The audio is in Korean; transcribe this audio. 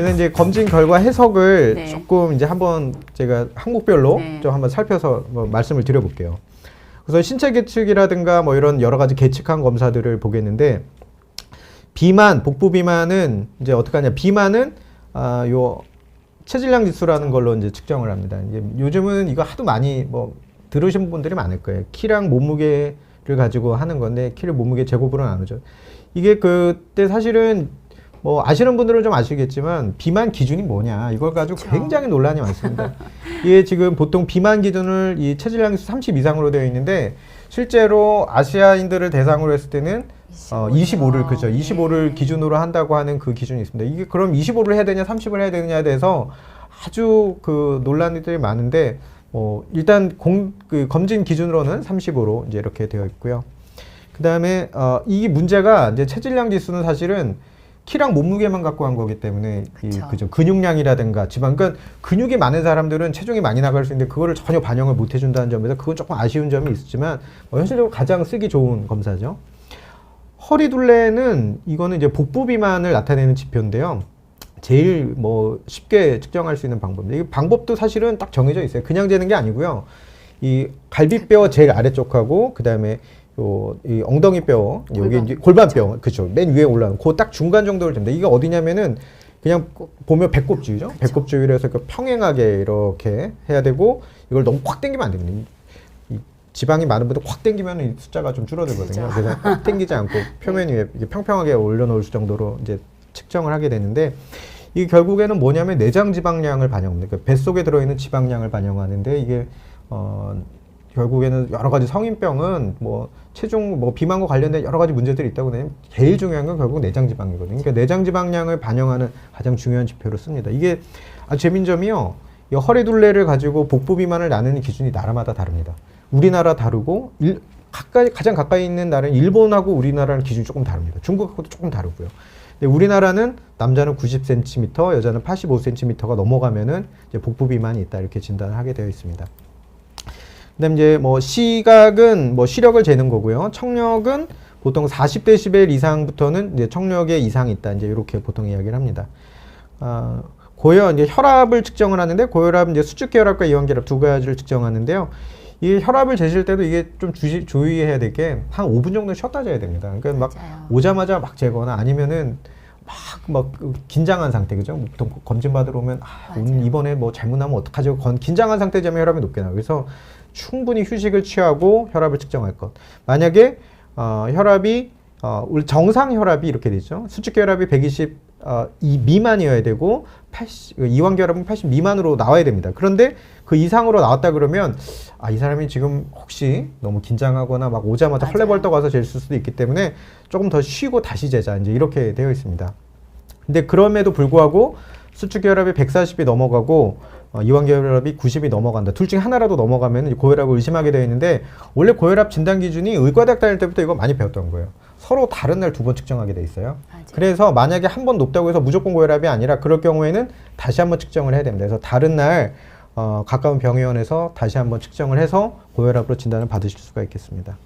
그래서 이제 검진 결과 해석을 네. 조금 이제 한번 제가 항목별로 네. 좀 한번 살펴서 뭐 말씀을 드려볼게요. 그래서 신체 계측이라든가 뭐 이런 여러 가지 계측한 검사들을 보겠는데 비만, 복부 비만은 이제 어떻게 하냐? 비만은 아, 요 체질량 지수라는 걸로 이제 측정을 합니다. 이제 요즘은 이거 하도 많이 뭐 들으신 분들이 많을 거예요. 키랑 몸무게를 가지고 하는 건데 키를 몸무게 제곱으로 나누죠. 이게 그때 사실은 뭐 아시는 분들은 좀 아시겠지만 비만 기준이 뭐냐 이걸 가지고 그쵸. 굉장히 논란이 많습니다. 이게 지금 보통 비만 기준을 이 체질량 지수 30 이상으로 되어 있는데 실제로 아시아인들을 대상으로 했을 때는 어, 25를 그죠. 25를 네. 기준으로 한다고 하는 그 기준이 있습니다. 이게 그럼 25를 해야 되냐, 30을 해야 되느냐에 대해서 아주 그 논란들이 많은데 어, 일단 공, 그 검진 기준으로는 30으로 이제 이렇게 되어 있고요. 그 다음에 어, 이 문제가 이제 체질량 지수는 사실은 키랑 몸무게만 갖고 한 거기 때문에 이 그쵸. 그죠 근육량이라든가 지방 그러니까 근육이 많은 사람들은 체중이 많이 나갈 수 있는데 그거를 전혀 반영을 못 해준다는 점에서 그건 조금 아쉬운 점이 있지만 뭐 현실적으로 가장 쓰기 좋은 검사죠. 허리둘레는 이거는 이제 복부 비만을 나타내는 지표인데요. 제일 뭐 쉽게 측정할 수 있는 방법입니다. 이 방법도 사실은 딱 정해져 있어요. 그냥 재는 게 아니고요. 이 갈비뼈 제일 아래쪽하고 그다음에 요이 엉덩이 뼈 여기 골반. 이제 골반뼈 그죠 맨 위에 올라오는 그 딱 중간 정도를 됩니다. 이게 어디냐면은 그냥 보면 배꼽 주위죠. 배꼽 주위에서 그 평행하게 이렇게 해야 되고 이걸 너무 확 당기면 안 됩니다. 이- 이 지방이 많은 분들 확 당기면 이 숫자가 좀 줄어들거든요. 그래서 확 당기지 않고 표면 위에 이게 평평하게 올려놓을 정도로 이제 측정을 하게 되는데 이게 결국에는 뭐냐면 내장 지방량을 반영합니다. 그러니까 뱃속에 들어있는 지방량을 반영하는데 이게 어 결국에는 여러 가지 성인병은 뭐 체중 뭐 비만과 관련된 여러 가지 문제들이 있다고 하면 제일 중요한 건 결국 내장 지방이거든요. 그러니까 내장 지방량을 반영하는 가장 중요한 지표로 씁니다. 이게 아주 재민 점이요. 이 허리 둘레를 가지고 복부 비만을 나누는 기준이 나라마다 다릅니다. 우리나라 다르고 일, 가까이 가장 가까이 있는 나라는 일본하고 우리나라는 기준이 조금 다릅니다. 중국하고도 조금 다르고요. 근데 우리나라는 남자는 90cm, 여자는 85cm가 넘어가면은 이제 복부 비만이 있다 이렇게 진단을 하게 되어 있습니다. 그다음 이제 뭐 시각은 뭐 시력을 재는 거고요. 청력은 보통 40데시벨 이상부터는 이제 청력에 이상이 있다. 이제 이렇게 보통 이야기를 합니다. 아, 고혈 이제 혈압을 측정을 하는데 고혈압 이제 수축 혈압과 이완 혈압 두 가지를 측정하는데요. 이 혈압을 재실 때도 이게 좀 주시, 주의해야 될 게 한 5분 정도 쉬었다 재야 됩니다. 그러니까 막 맞아요. 오자마자 막 재거나 아니면은 막막 긴장한 상태 그죠? 보통 검진 받으러 오면 아, 오늘 맞아요. 이번에 뭐 잘못하면 어떡하죠? 건 긴장한 상태 재면 혈압이 높게 나와. 그래서 충분히 휴식을 취하고 혈압을 측정할 것. 만약에 어, 혈압이 어, 우리 정상 혈압이 이렇게 되죠. 수축 혈압이 120 어, 이 미만이어야 되고 80 이완 혈압은 80 미만으로 나와야 됩니다. 그런데 그 이상으로 나왔다 그러면 아 이 사람이 지금 혹시 너무 긴장하거나 막 오자마자 맞아요. 헐레벌떡 와서 잴 수도 있기 때문에 조금 더 쉬고 다시 재자 이제 이렇게 되어 있습니다. 근데 그럼에도 불구하고 수축 혈압이 140이 넘어가고 어, 이완 혈압이 90이 넘어간다. 둘 중에 하나라도 넘어가면 고혈압을 의심하게 되어 있는데 원래 고혈압 진단 기준이 의과대학 다닐 때부터 이거 많이 배웠던 거예요. 서로 다른 날 두 번 측정하게 돼 있어요. 맞아요. 그래서 만약에 한 번 높다고 해서 무조건 고혈압이 아니라 그럴 경우에는 다시 한 번 측정을 해야 됩니다. 그래서 다른 날 어, 가까운 병의원에서 다시 한번 측정을 해서 고혈압으로 진단을 받으실 수가 있겠습니다.